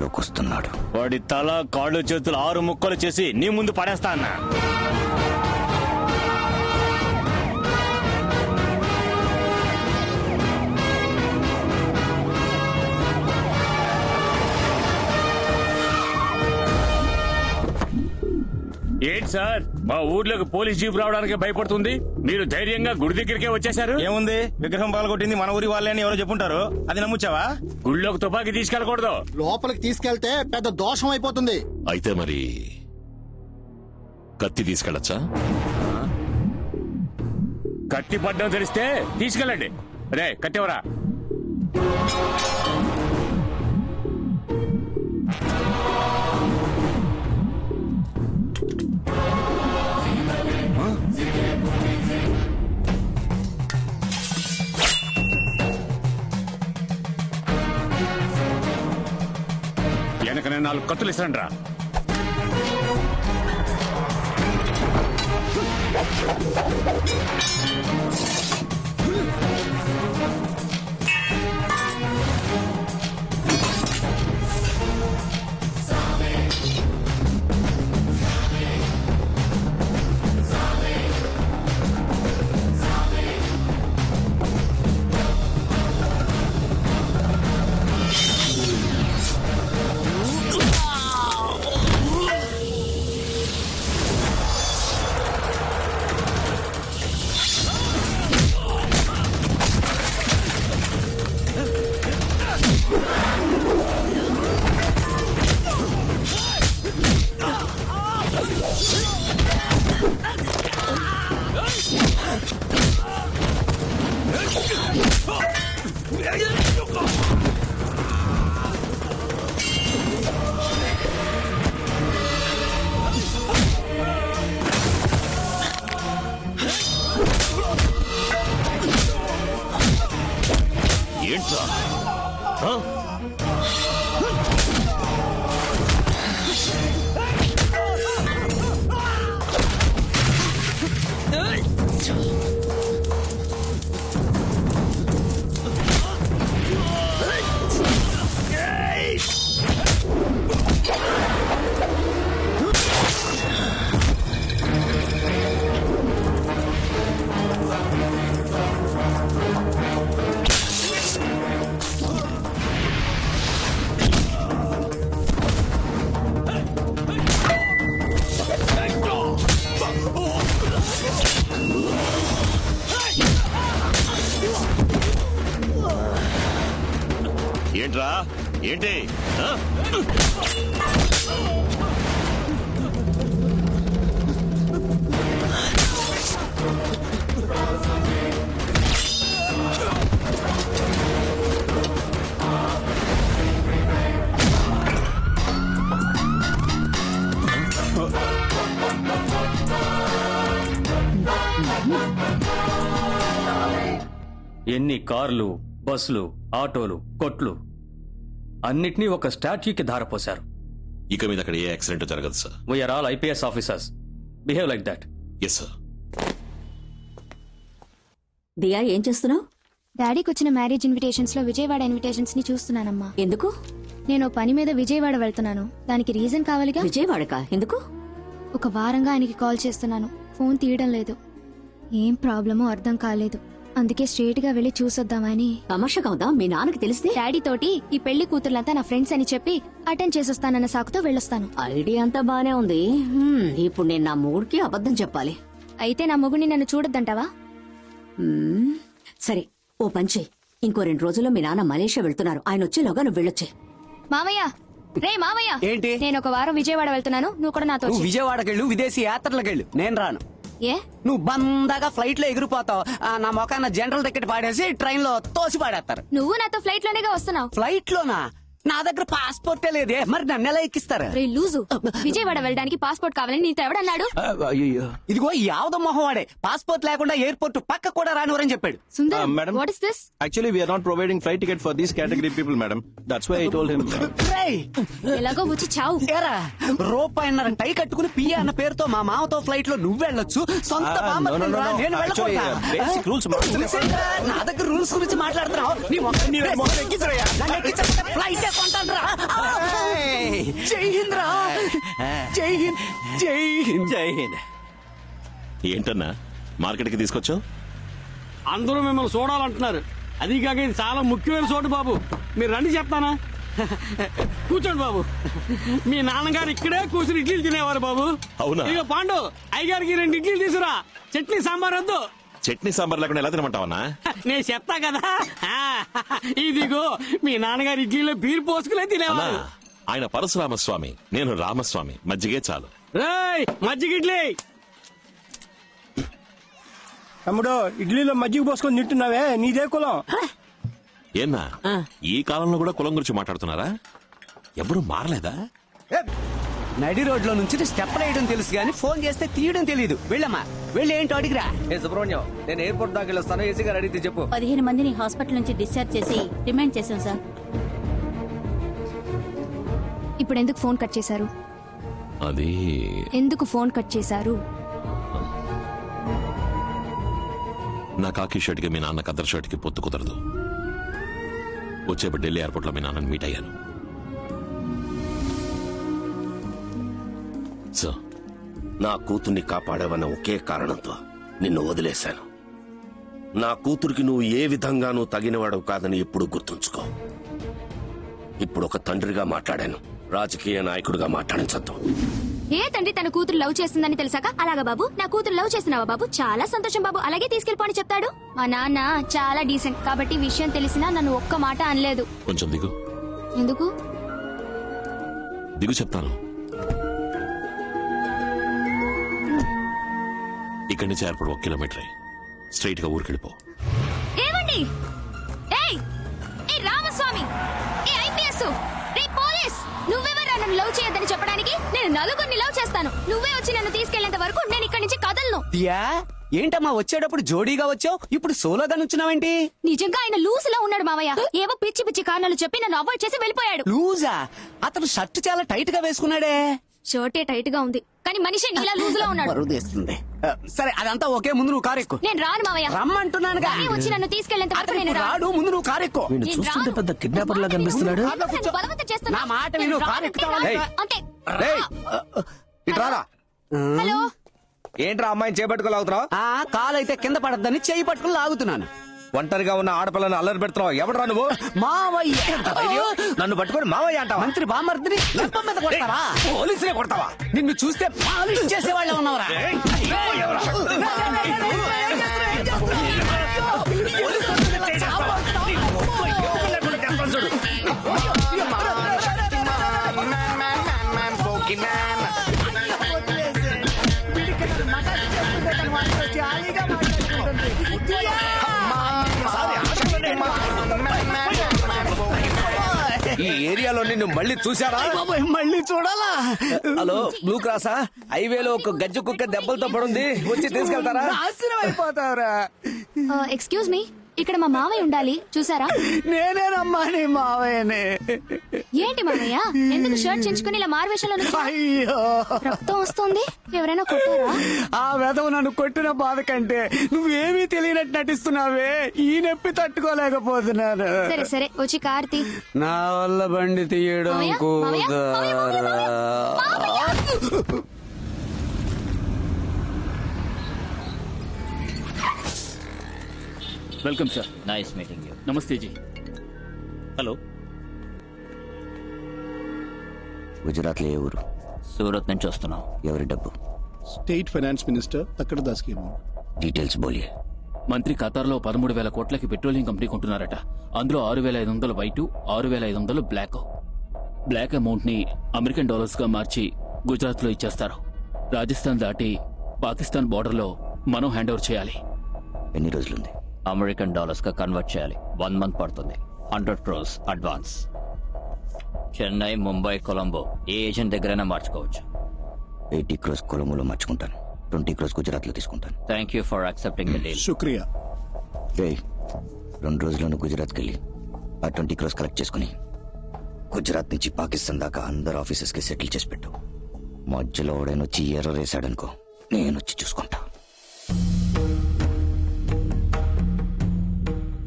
లోకొస్తున్నాడు. వాడి తల కాళ్ళు చేతులు ఆరు ముక్కలు చేసి నీ ముందు పడేస్తా అన్నా. ఏంటి సార్? మా ఊర్లోకి పోలీస్ జీప్ రావడానికి భయపడుతుంది. మీరు ధైర్యంగా గుడి దగ్గరికే వచ్చేసారు ఏముంది? విగ్రహం పాల్గొట్టింది మన ఊరి వాళ్ళే అని ఎవరో చెప్పుంటారు. అది నమ్ముచ్చావా? గుళ్ళోకి తుపాకీ తీసుకెళ్ళకూడదు. లోపలికి తీసుకెళ్తే పెద్ద దోషం అయిపోతుంది. అయితే మరి కత్తి తీసుకెళ్ళచ్చా? కత్తి పడ్డం తెలిస్తే తీసుకెళ్ళండి. రే కత్తివరా వెనక నేను నాలుగు కత్తులు ఇస్తాను రా ఏంట్రా? ఏంటి? ఎన్ని కార్లు బస్సులు ఆటోలు కొట్లు. అన్నిటినీ ఒక స్టాట్యూకి ధారపోశారు. ఇక మీద అక్కడ ఏ యాక్సిడెంట్ జరగదు sir. We are all IPS officers. Behave like that yes sir Diya ఏం చేస్తున్నావు? డాడీకి వచ్చిన మ్యారేజ్ ఇన్విటేషన్స్లో విజయవాడ ఇన్విటేషన్స్ని చూస్తున్నానమ్మా. ఎందుకు? నేను ఓ పని మీద విజయవాడ వెళ్తున్నాను. దానికి రీజన్ కావాలిగా? విజయవాడకా? ఎందుకు? ఒక వారంగా ఆయనకి కాల్ చేస్తున్నాను. ఫోన్ తీయడం లేదు. ఏం ప్రాబ్లమో అర్థం కాలేదు. అందుకే స్ట్రేట్గా వెళ్ళి చూసొద్దామని. తమాషగా ఉందా మీ నాన్నకి తెలిస్తే? డాడీ తోటి ఈ పెళ్ళి కూతుర్లంతా నా ఫ్రెండ్స్ అని చెప్పి అటెండ్ చేసొస్తానన్న సాకుతో వెళ్ళొస్తాను. ఐడియా అంతా బానే ఉంది. హ్మ్, ఇప్పుడు నేను నా మూడ్కి అబద్ధం చెప్పాలి. అయితే నా మొగుడిని నన్ను చూడొద్దంటావా? హ్మ్, సరే ఓ పంచే ఇంకో రెండు రోజుల్లో మీ నాన్న మలేషియా వెళ్తున్నారు. ఆయన వచ్చేలోగా నువ్వు వెళ్ళొచ్చే మామయ్య! రే మామయ్య! ఏంటి? నేను ఒక వారం విజయవాడ వెళ్తున్నాను. నువ్వు కూడా నాతో నువ్వు వచ్చేయ్. విజయవాడకెళ్ళు విదేశీ యాత్రలకెళ్ళు. నేను రాను. ఏ? నువ్వు బందాగా ఫ్లైట్లో ఎగిరిపోతావు. ఆ, నా మొఖాన జనరల్ టికెట్ పాడేసి ట్రైన్లో తోసి పాడేస్తారు నువ్వు నాతో ఫ్లైట్ లోనేగా వస్తున్నావు. ఫ్లైట్ లోనా? నా దగ్గర పాస్పోర్టే లేదే మరి నన్ను ఎలా ఎక్కిస్తారు రే లూజు విజయవాడ వెళ్ళడానికి పాస్పోర్ట్ కావాలని నీతో ఎవడన్నాడు ఇదిగో యావద మొహం వాడే పాస్పోర్ట్ లేకుండా ఎయిర్పోర్ట్ పక్క కూడా రానివరని చెప్పాడు Sundar Uh, madam? What is this Actually, we are not providing flight ticket for these category people, madam. That's why I told him. రేయ్, ఎలాగో వచ్చి చావు ఏరా టై కట్టుకుని పియ్య అన్న పేరుతో మా మామతో ఫ్లైట్లో నువ్వు వెళ్ళొచ్చు సొంత Ah, మామ no, no, no, no. నేను Actually, వెళ్ళకూడదా? uh, basic rules మార్చలేము. తెలిసేంట్రా? నా దగ్గర రూల్స్ గురించి మాట్లాడుతున్నావు నీ మొక్క- నన్ను ఎక్కించకపోతే ఫ్లైట్ పంటరా జై హింద్ రా. జై హింద్ జై హింద్. జై హింద్. ఏంటన్నా మార్కెట్కి తీసుకొచ్చావు? అందరూ మిమ్మల్ని చూడాలంటున్నారు. అది కాక ఇది చాలా ముఖ్యమైన చోటు బాబు. మీరు రండి చెప్తానా? కూర్చోండి బాబు. మీ నాన్నగారు ఇక్కడే కూర్చుని ఇడ్లీలు తినేవారు బాబు. అవునా? ఇక పాండు అయ్యగారికి రెండు ఇడ్లీలు తీసురా చట్నీ సాంబార్ వద్దు. చట్నీ సాంబార్ లేకుండా ఎలా తినమంటావన్నా? నేను చెప్తా కదా. ఇదిగో మీ నాన్నగారు ఇడ్లీలో బీర్ పోసుకునే తినేవారు. ఆయన పరశురామస్వామి నేను రామస్వామి మజ్జిగే చాలు. రేయ్ మజ్జిగ ఇడ్లీ. తమ్ముడు ఇడ్లీలో మజ్జిగ పోసుకొని తింటున్నావే? నీదే కులం. ఏన్నా ఈ కాలంలో కూడా కులం గురించి మాట్లాడుతున్నారా? ఎవరు మారలేదా? నడి రోడ్లో నుంచి స్టెప్ వేయడం తెలుసు కానీ ఫోన్ చేస్తే తీయడం తెలియదు వెళ్ళమ్మా. వెళ్ళి ఏంటో అడిగిరా? ఏ సుబ్రహ్మణ్యం నేను ఎయిర్పోర్ట్ దాకా వెళ్ళొస్తాను ఏసీ గారు అడిగితే చెప్పు. పదిహేను మందిని హాస్పిటల్ నుంచి డిశ్చార్జ్ చేసి రిమైండ్ చేశాం సార్. ఇప్పుడు ఎందుకు ఫోన్ కట్ చేశారు? అది ఎందుకు ఫోన్ కట్ చేశారు? నా కాకి షర్ట్కి మీ నాన్న కద్దర్ షర్ట్కి పొత్తు కుదరదు. వచ్చేప్పుడు ఢిల్లీ ఎయిర్పోర్ట్లో మీ నాన్నని మీట్ అయ్యాను. సో నా కూతుర్ని కాపాడావన్న ఒకే కారణంతో నిన్ను వదిలేశాను. నా కూతురికి నువ్వు ఏ విధంగానూ తగినవాడు కాదని ఎప్పుడు గుర్తుంచుకో. ఇప్పుడు ఒక తండ్రిగా మాట్లాడాను. రాజకీయ నాయకుడిగా మాట్లాడించద్దు ఏ తండ్రి తన కూతురు లవ్ చేస్తుందని తెలిసాక అలాగా బాబు? నా కూతురు లవ్ చేస్తున్నావా బాబు? చాలా సంతోషం బాబు. అలాగే తీసుకెళ్ళిపోని చెప్తాడు. మా నాన్న చాలా డీసెంట్. కాబట్టి విషయం తెలిసినా నన్ను ఒక్క మాట అనలేదు. కొంచెం దిగు. ఎందుకు? దిగు చెప్తాను. ఇక్కడి నుంచి ఎయిర్పోర్ట్ ఒక కిలోమీటర్ స్ట్రైట్గా ఊరికెళ్ళిపో. ఏమండి? ఏయ్! ఏ రామస్వామి! ఏ ఐపీఎస్? రే పోలీస్! నువ్వెవరా నన్ను లవ్ చేయొద్దని చెప్పడానికి? నేను నలుగురిని లవ్ చేస్తాను. నువ్వే వచ్చి నన్ను తీసుకెళ్ళేంత వరకు నేను ఇక్కడి నుంచి కదలను. దియా ఏంటమ్మా వచ్చేటప్పుడు జోడీగా వచ్చావు? ఇప్పుడు సోలోగా నుంచున్నావేంటి? నిజంగా ఆయన లూస్లో ఉన్నాడు మావయ్య. ఏవో పిచ్చి పిచ్చి కారణాలు చెప్పి నన్ను అవాయిడ్ చేసి వెళ్ళిపోయాడు. లూజా అతను షర్ట్ చాలా టైట్గా వేసుకున్నాడే. షర్టే టైట్గా ఉంది. కానీ మనిషి ఇలా లూజ్లో ఉన్నాడు. బరువు తీస్తుంది ఆ, సరే అదంతా ఒకే ముందు నువ్వు కారు ఎక్కు నేను రాను మావయ్య. రమ్మంటున్నానుగా కానీ వచ్చి నన్ను తీసుకెళ్ళేంత వరకు నేను రాను. రాడు ముందు నువ్వు కారు ఎక్కు నేను రాను. పెద్ద kidnapper లా కనిపిస్తున్నాడు. నన్ను బలవంతం చేస్తున్నావు. నా మాట నేను విను, రాను. కారు అంటే ఎక్కుతావా? రాను. ఏయ్. అంతే రేయ్, ఇట్రారా హలో? ఏంట్రా అమ్మాయిని చేపట్టుకోలాగుతున్నావు ఆ కాలైతే కింద పడద్దని చేయి పట్టుకుని లాగుతున్నాను. ఒంటరిగా ఉన్న ఆడపిల్లని అల్లరి పెడుతున్నావు ఎవడరా నువ్వు మావయ్య నన్ను పట్టుకొని మావయ్య అంటావా మంత్రి బామర్దిని మీద కొడతావా పోలీసులే కొడతావా నిన్ను చూస్తే పాలిష్ చేసేవాళ్ళ ఉన్నవరా ఏరియాలో నిన్ను మళ్ళీ చూసారా బాబాయ్ మళ్ళీ చూడాలా? హలో బ్లూ క్రాసా? హైవేలో ఒక గజ్జు కుక్క దెబ్బలతో పడుంది. వచ్చి తీసుకెళ్తారా? నాశనం అయిపోతావురా. ఎక్స్క్యూజ్ మీ ఇక్కడ మా మావయ్య ఉండాలి. చూసారా? నేనేనమ్మా నీ మావయ్యనే. ఏంటి మావయ్య? ఎందుకు షర్ట్ చించుకుని ఇలా మారువేషంలో అయ్యో. రక్తం వస్తుంది? ఎవరైనా కొట్టారా? ఆ వెధవ నన్ను కొట్టిన బాధ కంటే నువ్వేమీ తెలియనట్టు నటిస్తున్నావే? ఈ నొప్పి తట్టుకోలేకపోతున్నాను. సరే సరే. వచ్చి కార్తీ. నా వల్ల బండి తీయడం మావయ్య, మావయ్య, మావయ్య, మావయ్య, మావయ్య. Welcome sir nice meeting you namaste ji. Hello గుజరాత్లో ఏ ఊరు? సూరత్ నుంచి వస్తున్నాం. ఎవరి డబ్బు? స్టేట్ ఫైనాన్స్ మినిస్టర్ తక్కడ దాస్కి డీటెయిల్స్ బోలియే మంత్రి ఖతార్లో పదమూడు వేల కోట్లకి పెట్రోలియం కంపెనీ కొంటున్నారట. అందులో ఆరు వేల ఐదు వందలు వైటు ఆరు వేల ఐదు వందలు బ్లాక్. బ్లాక్ అమౌంట్ని అమెరికన్ డాలర్స్గా మార్చి గుజరాత్లో ఇచ్చేస్తారు. రాజస్థాన్ దాటి పాకిస్తాన్ బోర్డర్లో మనం హ్యాండ్ ఓవర్ చేయాలి. ఎన్ని రోజులుంది? అమెరికన్ డాలర్స్గా కన్వర్ట్ చేయాలి. వన్ మంత్ పడుతుంది. హండ్రెడ్ క్రోస్ అడ్వాన్స్ చెన్నై ముంబై కొలంబో ఏ ఏజెంట్ దగ్గరైనా మార్చుకోవచ్చు. ఎయిటీ క్రోస్ కొలములో మర్చుకుంటాను. ట్వంటీ క్రోస్ గుజరాత్లో తీసుకుంటాను thank you for the deal శుక్రియా. రే రెండు రోజుల్లోనూ గుజరాత్కి వెళ్ళి ఆ ట్వంటీ క్రోస్ కలెక్ట్ చేసుకుని గుజరాత్ నుంచి పాకిస్తాన్ దాకా అందరు ఆఫీసెస్కి సెటిల్ చేసి పెట్టు. మధ్యలో ఓడైనొచ్చి ఎర్ర వేసాడనుకో నేను వచ్చి చూసుకుంటా.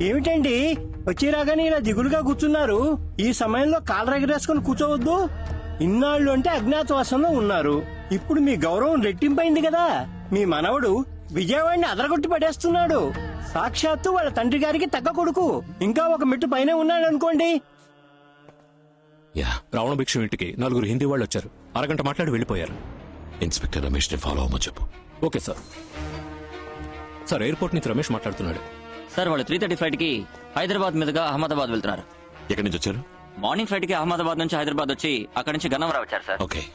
ఏమిటండి? వచ్చి రాగానే ఇలా దిగులుగా కూర్చున్నారు. ఈ సమయంలో కాలు ఎగరేసుకుని కూర్చోవద్దు. ఇన్నాళ్ళు అంటే అజ్ఞాతవాసంలో ఉన్నారు. ఇప్పుడు మీ గౌరవం రెట్టింపైంది కదా. మీ మనవడు విజయవాడిని అదరగొట్టి పడేస్తున్నాడు. సాక్షాత్తు వాళ్ళ తండ్రి గారికి తగ్గ కొడుకు. ఇంకా ఒక మెట్టు పైన ఉన్నాడు అనుకోండి. యా రావణ భిక్షు ఇంటికి నలుగురు హిందీ వాళ్ళు వచ్చారు. అరగంట మాట్లాడి వెళ్ళిపోయారు. ఇన్స్పెక్టర్ రమేష్ని ఫాలో అవ్వమని చెప్పు. Okay sir. సార్ ఎయిర్పోర్ట్ నుంచి రమేష్ మాట్లాడుతున్నాడు. సార్ వాళ్ళు త్రీ థర్టీ ఫ్లైట్కి హైదరాబాద్ మీదుగా అహ్మదాబాద్ వెళ్తున్నారు. ఎక్కడి నుంచి వచ్చారు? మార్నింగ్ ఫ్లైట్కి అహ్మదాబాద్ నుంచి హైదరాబాద్ వచ్చి అక్కడి నుంచి గన్నవరం వచ్చారు sir. Okay.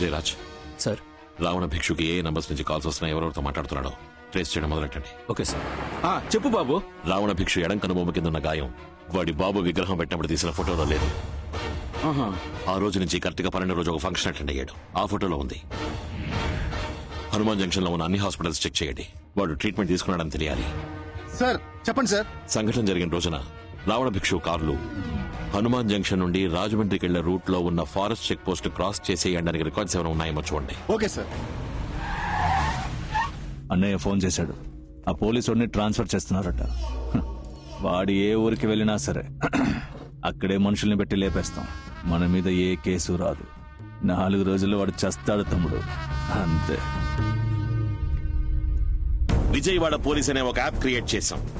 Jayaraj. Sir. Ravana భిక్షుకి ఏ నంబర్స్ నుంచి కాల్స్ వస్తున్నాయి ఎవరెవరితో మాట్లాడుతున్నాడో ట్రేస్ చేయడం మొదలెట్టండి. Okay sir. చెప్పు బాబు. రావణ భిక్షు ఎడం కనుబొమ్మ కింద ఉన్న గాయం. వాడి బాబు విగ్రహం పెట్టినప్పుడు తీసిన ఫోటోలో లేదు. ఆ రోజు నుంచి కరెక్ట్గా పన్నెండు రోజు ఒక ఫంక్షన్ అటెండ్ అయ్యాడు. ఆ ఫోటోలో ఉంది. హనుమాన్ జంక్షన్లో ఉన్న అన్ని హాస్పిటల్స్ చెక్ చేయండి. వాడు ట్రీట్మెంట్ తీసుకున్నాడని తెలియాలి. సార్ చెప్పండి సార్. సంఘటన జరిగిన రోజున రావణ భిక్షు కార్లు హనుమాన్ జంక్షన్ నుండి రాజమండ్రికి వెళ్ళే రూట్లో ఉన్న ఫారెస్ట్ చెక్ పోస్ట్ క్రాస్ చేసేయడానికి రికార్డ్స్ ఏమైనా ఉన్నాయేమో చూడండి. Okay sir. అన్నయ్య ఫోన్ చేశాడు. ఆ పోలీసుడిని ట్రాన్స్ఫర్ చేస్తున్నారట. వాడు ఏ ఊరికి వెళ్ళినా సరే అక్కడే మనుషుల్ని పెట్టి లేపేస్తాం. మన మీద ఏ కేసు రాదు. నాలుగు రోజుల్లో వాడు చస్తాడు తమ్ముడు. అంతే. విజయవాడ పోలీస్ అనే ఒక యాప్ క్రియేట్ చేశాం.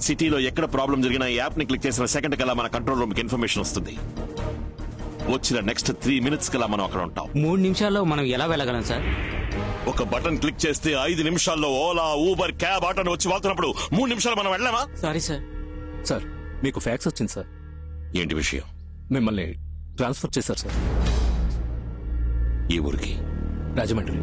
సిటీలో ఎక్కడ ప్రాబ్లం జరిగినా ఈ యాప్ని క్లిక్ చేసిన సెకండ్ కల్లా మన కంట్రోల్ రూమ్కి ఇన్ఫర్మేషన్ వస్తుంది. వచ్చిన నెక్స్ట్ త్రీ మినిట్స్ కల్లా మనం అక్కడ ఉంటాం. మూడు నిమిషాల్లో మనం ఎలా వెళ్ళగలం సార్? ఒక బటన్ క్లిక్ చేస్తే ఐదు నిమిషాల్లో ఓలా ఊబర్ క్యాబ్ ఆటో వచ్చి వాళ్తున్నప్పుడు మూడు నిమిషాలు మనం వెళ్ళామా? Sorry sir. సార్ మీకు ఫ్యాక్స్ వచ్చింది సార్. ఏంటి విషయం? మిమ్మల్ని ట్రాన్స్ఫర్ చేశారు సార్. ఈ ఊరికి? రాజమండ్రి.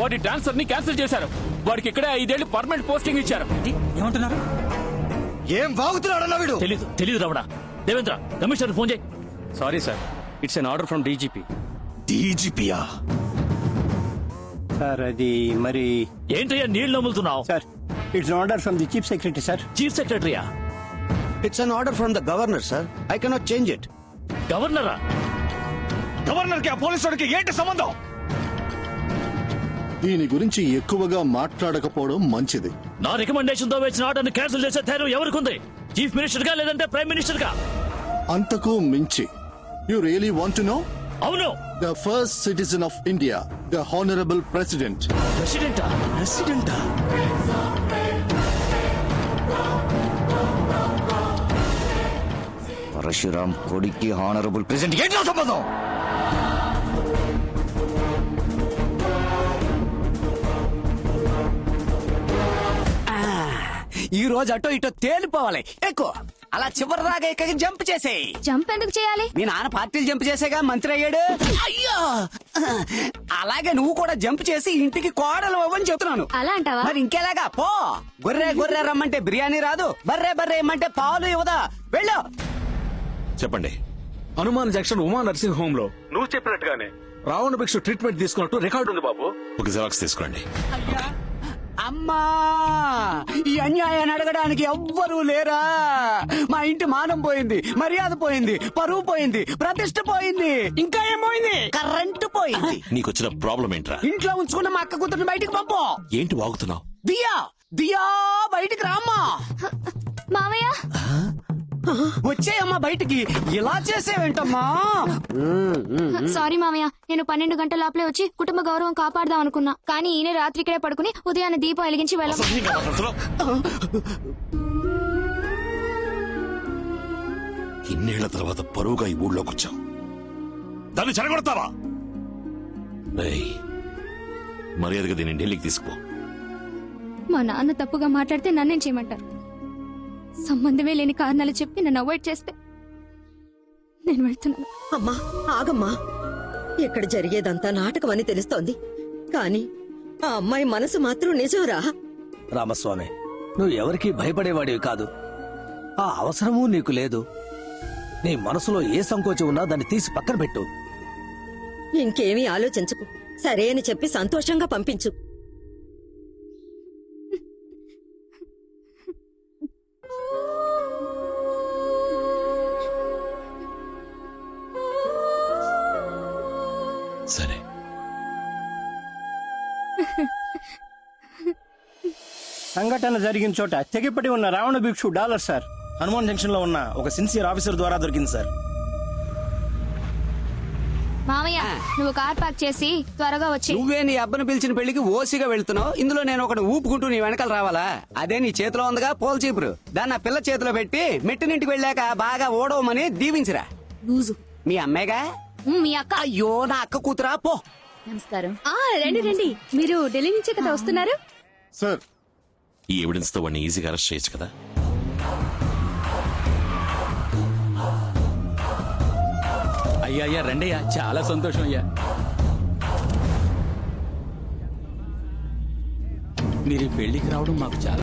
వాడి ట్రాన్స్ఫర్ని క్యాన్సిల్ చేశారు. వాడికి ఇక్కడే ఐదేళ్ళు పర్మనెంట్ పోస్టింగ్ ఇచ్చారు. ఏమంటున్నారు? ఏం బాగుతున్నాడన్నా వీడు? తెలీదు తెలీదు రావడా దేవేంద్ర కమిషనర్ ఫోన్ చేయి. Sorry sir it's an order from DGP డీజీపీయా sir అది మరి ఏంటయ్యా నీళ్ళు నమ్ములుతున్నావు sir it's order from the chief secretary sir. Chief సెక్రటరీయా it's an order from the governor sir I cannot change it గవర్నరా గవర్నర్కి ఆ పోలీసు వాడికి ఏంటి సంబంధం? దీని గురించి ఎక్కువగా మాట్లాడకపోవడం మంచిది. నా రికమెండేషన్తో వేసిన ఆర్డర్ క్యాన్సిల్ చేసే ధైర్యం ఎవరికి చీఫ్ మినిస్టర్గా లేదంటే ప్రైమ్ మినిస్టర్గా? అంతకు మించి. యు రియలీ వాంట్ నో అవును. The first citizen of India the honourable president ప్రెసిడెంటా ప్రెసిడెంటా పరశురాం కొడుక్కి హానరబుల్ ప్రెసిడెంట్ ఏంటి సంబంధం? ఈ రోజు అటో ఇటో తేలిపోవాలి. ఎక్కువ. అలా చివరి దాకా ఎక్కడికి జంప్ చేసేయి. జంప్ ఎందుకు చేయాలి? మీ నాన్న పార్టీలు జంప్ చేసేగా మంత్రి అయ్యాడు? అయ్యో! అలాగే నువ్వు కూడా జంప్ చేసి ఇంటికి కోడలు అవ్వని చెప్తున్నాను. అలా అంటావా? మరి ఇంకెలాగా? పో! గొర్రె గొర్రె రమ్మంటే బిర్యానీ రాదు. బర్రె బర్రె ఇమ్మంటే పాలు ఇవ్వదా? వెళ్ళు! చెప్పండి. హనుమాన్ జంక్షన్ ఉమా నర్సింగ్ హోమ్లో నువ్వు చెప్పినట్టుగానే. రావణ భిక్షు ట్రీట్మెంట్ తీసుకున్నట్టు రికార్డు ఉంది బాబు. ఒక జిరాక్స్ తీసుకోండి. అయ్యా! అమ్మా ఈ అన్యాయాన్ని అడగడానికి ఎవ్వరూ లేరా? మా ఇంటి మానం పోయింది మర్యాద పోయింది పరువు పోయింది ప్రతిష్ట పోయింది. ఇంకా ఏం పోయింది? కరెంటు పోయింది. నీకు వచ్చిన ప్రాబ్లం ఏంట్రా? ఇంట్లో ఉంచుకున్న మా అక్క కూతురు బయటికి పంపు. ఏంటి వాగుతున్నావు దియా దియా బయటికి రామ్మా. మావయ్య వచ్చేయమ్మా బయటికి. ఇలా చేసేవేంటమ్మా? సారీ మావయ్య నేను పన్నెండు గంటల లోపలే వచ్చి కుటుంబ గౌరవం కాపాడదాం అనుకున్నా. కానీ ఈయన రాత్రి ఇక్కడే పడుకుని ఉదయాన్నే దీపం వెలిగించి వెళ్ళ. ఇన్నేళ్ళ తర్వాత పరువుగా ఈ ఊళ్ళోకి వచ్చావు. దాన్ని చెడగొడతావా రేయ్, మర్యాదగా దీన్ని ఢిల్లీకి తీసుకుపో. మా నాన్న తప్పుగా మాట్లాడితే నన్నేం చేయమంటారు? సంబంధమే లేని కారణాలు చెప్పి నన్ను అవాయిడ్ చేస్తే నేను వెళ్తున్నాను. అమ్మా ఆగమ్మా. ఇక్కడ జరిగేదంతా నాటకం అని తెలుస్తోంది. కానీ ఆ అమ్మాయి మనసు మాత్రం నిజంరా? రామస్వామి నువ్వు ఎవరికి భయపడేవాడివి కాదు. ఆ అవసరమూ నీకు లేదు. నీ మనసులో ఏ సంకోచం ఉన్నా దాన్ని తీసి పక్కన పెట్టు. ఇంకేమీ ఆలోచించకు. సరే అని చెప్పి సంతోషంగా పంపించు. సంఘటన జరిగిన చోట తెగిపడి ఉన్న రావణ భిక్షు డాలర్ సార్. హనుమాన్ జంక్షన్లో ఉన్న ఒక సిన్సియర్ ఆఫీసర్ ద్వారా దొరికింది సార్. మామయ్య నువ్వు కార్ పార్క్ చేసి త్వరగా వచ్చి. నువ్వే నీ అబ్బను పిలిచిన పెళ్ళికి ఓసిగా వెళ్తున్నావు. ఇందులో నేను ఒకటి ఊపుకుంటూ నీ వెనకాల రావాలా? అదే నీ చేతిలో ఉందిగా పోల్ చీపురు. దాన్ని ఆ పిల్ల చేతిలో పెట్టి మెట్టినింటికి వెళ్ళాక బాగా ఓడవమని దీవించిరా. లూజు మీ అమ్మాయిగా? మీ అక్క. అయ్యో నా అక్క కూతురా పో. నమస్కారం. రండి రండి. మీరు ఢిల్లీ నుంచే కదా వస్తున్నారు? సార్ ఈ ఎవిడెన్స్తో వాడిని ఈజీగా అరెస్ట్ చేయొచ్చు కదా? అయ్యా అయ్యా రండి చాలా సంతోషం అయ్యా. మీరు ఈ పెళ్ళికి రావడం మాకు చాలా